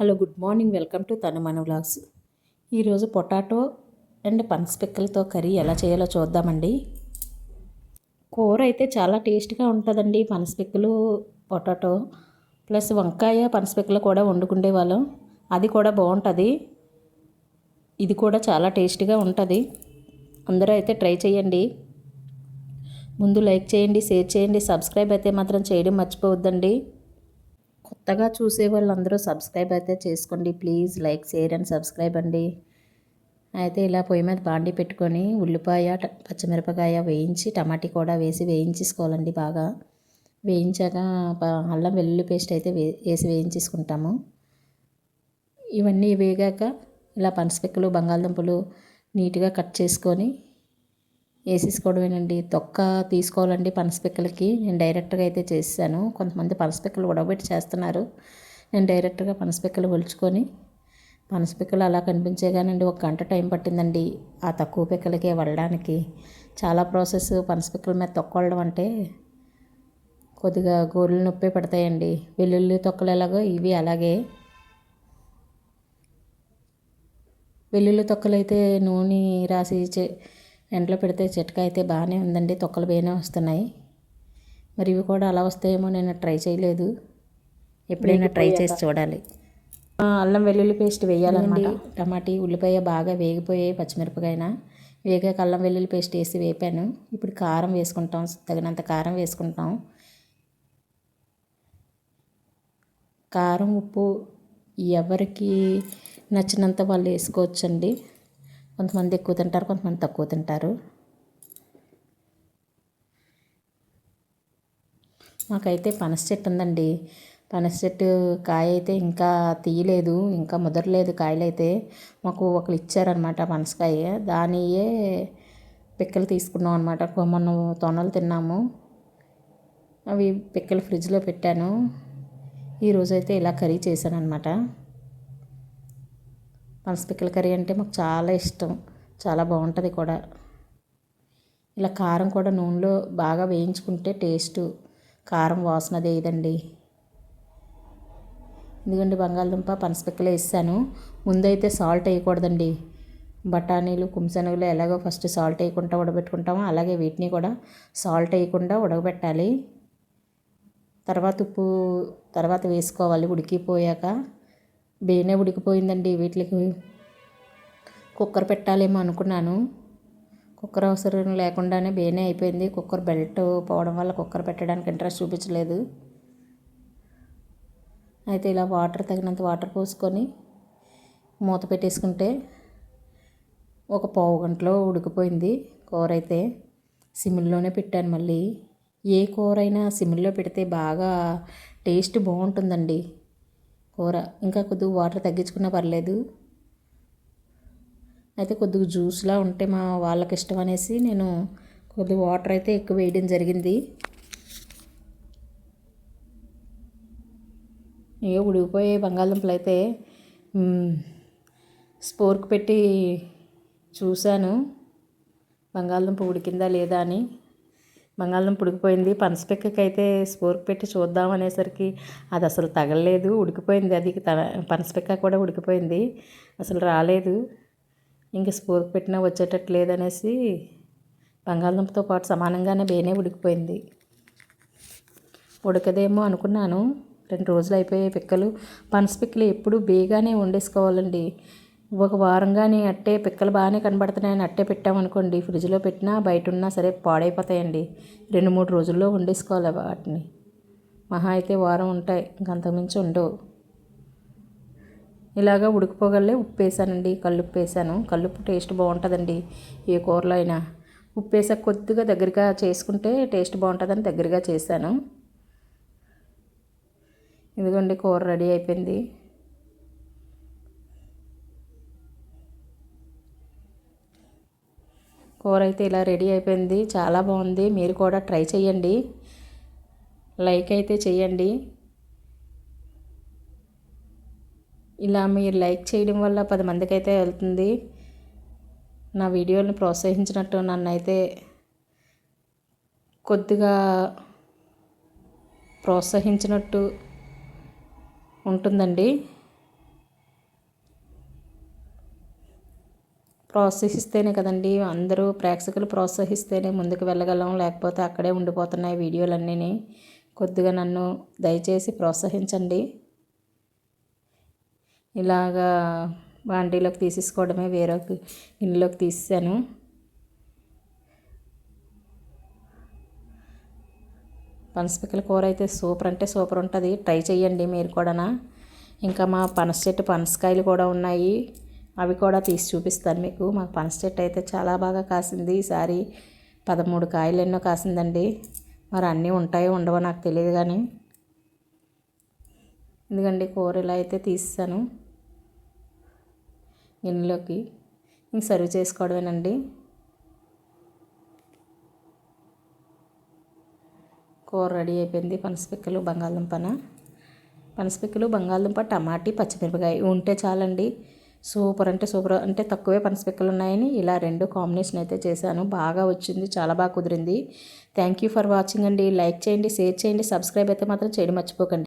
Hello good morning. Welcome to తను మన vlogs. ఈరోజు పొటాటో అండ్ పనసపిక్కలతో కర్రీ ఎలా చేయాలో చూద్దామండి. కూర అయితే చాలా టేస్ట్గా ఉంటుందండి పనసపిక్కలు పొటాటో ప్లస్ వంకాయ పనసపిక్కలు కూడా వండుకుండే వాళ్ళం. అది కూడా బాగుంటుంది. ఇది కూడా చాలా టేస్ట్గా ఉంటుంది. అందరూ అయితే ట్రై చేయండి. ముందు లైక్ చేయండి షేర్ చేయండి. సబ్స్క్రైబ్ అయితే మాత్రం చేయడం మర్చిపోవద్దండి. కొత్తగా చూసే వాళ్ళందరూ సబ్స్క్రైబ్ అయితే చేసుకోండి. Please like share and subscribe అండి. అయితే ఇలా పొయ్యి మీద బాండి పెట్టుకొని ఉల్లిపాయ పచ్చిమిరపకాయ వేయించి టమాటీ కూడా వేసి వేయించేసుకోవాలండి బాగా. వేయించాక అల్లం వెల్లుల్లి పేస్ట్ అయితే వే వేసి వేయించేసుకుంటాము. ఇవన్నీ వేగాక ఇలా పనసపిక్కలు బంగాళదుంపలు నీట్గా కట్ చేసుకొని వేసేసుకోవడమేనండి. తొక్క తీసుకోవాలండి పనసపిక్కలకి నేను డైరెక్ట్గా అయితే చేసాను కొంతమంది పనసపిక్కలు ఉడబెట్టి చేస్తున్నారు. నేను డైరెక్ట్గా పనసపిక్కలు ఒలుచుకొని పనసపిక్కలు అలా కనిపించేగానండి ఒక గంట టైం పట్టిందండి. ఆ తక్కువ పిక్కలకే వెళ్ళడానికి చాలా ప్రాసెస్ పనసపిక్కల మీద తొక్కవడం అంటే కొద్దిగా గోళ్ళు నొప్పి పడతాయండి. వెల్లుల్లి తొక్కలు ఎలాగో ఇవి అలాగే. వెల్లుల్లి తొక్కలు అయితే నూనె రాసి చే ఎండలో పెడితే చిట్కా అయితే బాగానే ఉందండి. తొక్కలు బాగానే వస్తున్నాయి. మరి ఇవి కూడా అలా వస్తాయేమో నేను ట్రై చేయలేదు. ఎప్పుడైనా ట్రై చేసి చూడాలి. అల్లం వెల్లుల్లి పేస్ట్ వేయాలన్నమాట. టమాటీ ఉల్లిపాయ బాగా వేగిపోయాయి పచ్చిమిరపకాయన. వేగాక అల్లం వెల్లుల్లి పేస్ట్ వేసి వేపాను. ఇప్పుడు కారం వేసుకుంటాం తగినంత కారం వేసుకుంటాం. కారం ఉప్పు ఎవరికి నచ్చినంత వాళ్ళు వేసుకోవచ్చండి. కొంతమంది ఎక్కువ తింటారు కొంతమంది తక్కువ తింటారు. మాకైతే పనస చెట్టు ఉందండి. పనస చెట్టు కాయ అయితే ఇంకా తీయలేదు ఇంకా ముదరలేదు కాయలు అయితే మాకు ఒకరు ఇచ్చారనమాట పనసకాయ. దానియే పిక్కలు తీసుకున్నాం అనమాట మనం తొనలు తిన్నాము. అవి పిక్కలు ఫ్రిడ్జ్లో పెట్టాను. ఈరోజైతే ఇలా కర్రీ చేశాను అనమాట పనసపిక్కల కర్రీ అంటే మాకు చాలా ఇష్టం. చాలా బాగుంటుంది కూడా. ఇలా కారం కూడా నూనెలో బాగా వేయించుకుంటే టేస్ట్. కారం వాసన ఇదండి. ఎందుకంటే బంగాళదుంప పనసపిక్కలు వేసాను. ముందైతే సాల్ట్ వేయకూడదండి. బఠానీలు కుమ్సెనగలు ఎలాగో ఫస్ట్ సాల్ట్ వేయకుండా ఉడబెట్టుకుంటాము అలాగే వీటిని కూడా సాల్ట్ వేయకుండా ఉడకబెట్టాలి. తర్వాత ఉప్పు తర్వాత వేసుకోవాలి ఉడికిపోయాక. బేనే ఉడికిపోయిందండి వీటికి. కుక్కర్ పెట్టాలేమో అనుకున్నాను. కుక్కర్ అవసరం లేకుండానే బేనే అయిపోయింది. కుక్కర్ బెల్ట్ పోవడం వల్ల కుక్కర్ పెట్టడానికి ఇంట్రెస్ట్ చూపించలేదు. అయితే ఇలా వాటర్ తగినంత వాటర్ పోసుకొని మూత పెట్టేసుకుంటే ఒక పావు గంటలో ఉడికిపోయింది కూర అయితే. సిమ్లోనే పెట్టాను మళ్ళీ. ఏ కూర అయినా సిమ్లో పెడితే బాగా టేస్ట్ బాగుంటుందండి. కూర. ఇంకా కొద్దిగా వాటర్ తగ్గించుకున్నా పర్లేదు. అయితే కొద్దిగా జ్యూస్లా ఉంటే మా వాళ్ళకి ఇష్టం అనేసి నేను కొద్దిగా వాటర్ అయితే ఎక్కువ వేయడం జరిగింది. ఏ ఉడికిపోయే బంగాళదుంపలు అయితే స్పోర్క్ పెట్టి చూశాను. బంగాళదుంప ఉడికిందా లేదా అని. బంగాళదుంప ఉడికిపోయింది. పనసపిక్కకి అయితే స్పోర్క్ పెట్టి చూద్దాం అనేసరికి అది అసలు తగలలేదు. ఉడికిపోయింది. అది పనసపిక్క కూడా ఉడికిపోయింది. అసలు రాలేదు. ఇంక స్పోర్క్ పెట్టినా వచ్చేటట్టు లేదనేసి బంగాళదుంపతో పాటు సమానంగానే బేనే ఉడికిపోయింది. ఉడకదేమో అనుకున్నాను. రెండు రోజులు అయిపోయాయి పిక్కలు. పనసపిక్కలు ఎప్పుడు బేగానే వండేసుకోవాలండి. ఒక వారంగానే అట్టే పిక్కలు బాగానే కనబడుతున్నాయని అట్టే పెట్టామనుకోండి ఫ్రిడ్జ్లో పెట్టినా బయట ఉన్నా సరే పాడైపోతాయండి. రెండు మూడు రోజుల్లో వండేసుకోవాలి వాటిని. మహా అయితే వారం ఉంటాయి ఇంకంతకుమించి ఉండవు. ఇలాగ ఉడికిపోగలే ఉప్పు వేసానండి కల్లుప్పు వేసాను కల్లుప్పు టేస్ట్ బాగుంటుందండి ఏ కూరలో అయినా. ఉప్పు వేసాక కొద్దిగా దగ్గరగా చేసుకుంటే టేస్ట్ బాగుంటుందని దగ్గరగా చేశాను. ఇదిగోండి కూర రెడీ అయిపోయింది. కూర అయితే ఇలా రెడీ అయిపోయింది. చాలా బాగుంది. మీరు కూడా ట్రై చేయండి లైక్ అయితే చేయండి ఇలా మీరు లైక్ చేయడం వల్ల పది మందికి అయితే వెళ్తుంది. నా వీడియోని ప్రోత్సహించినట్టు నన్ను అయితే కొద్దిగా ప్రోత్సహించినట్టు ఉంటుందండి. ప్రోత్సహిస్తేనే కదండి అందరూ ప్రేక్షకులు ప్రోత్సహిస్తేనే ముందుకు వెళ్ళగలం లేకపోతే అక్కడే ఉండిపోతున్నాయి వీడియోలన్నీ కొద్దిగా నన్ను దయచేసి ప్రోత్సహించండి. ఇలాగా బాండీలోకి తీసేసుకోవడమే వేరే గిన్నెలోకి తీసాను పనసపిక్కల కూర అయితే సూపర్ అంటే సూపర్ ఉంటుంది. ట్రై చేయండి మీరు కూడా ఇంకా మా పనస చెట్టు పనసకాయలు కూడా ఉన్నాయి. అవి కూడా తీసి చూపిస్తాను మీకు. మాకు పనస చెట్టు అయితే చాలా బాగా కాసింది. ఈసారి పదమూడు కాయలు ఎన్నో కాసిందండి. మరి అన్నీ ఉంటాయో ఉండవో నాకు తెలియదు కానీ. ఎందుకండి కూర ఇలా అయితే తీసాను గిన్నెలోకి ఇంక సర్వ్ చేసుకోవడమేనండి. కూర రెడీ అయిపోయింది. పనసపిక్కలు బంగాళదుంపన పనసపిక్కలు బంగాళదుంప టమాటీ పచ్చిమిరపకాయ ఉంటే చాలండి. సూపర్ అంటే సూపర్ అంటే తక్కువే పనసపిక్కలు ఉన్నాయని ఇలా రెండు కాంబినేషన్ అయితే చేశాను. బాగా వచ్చింది చాలా బాగా కుదిరింది. థ్యాంక్ యూ ఫర్ వాచింగ్ అండి. లైక్ చేయండి షేర్ చేయండి సబ్స్క్రైబ్ అయితే మాత్రం చేయడం మర్చిపోకండి.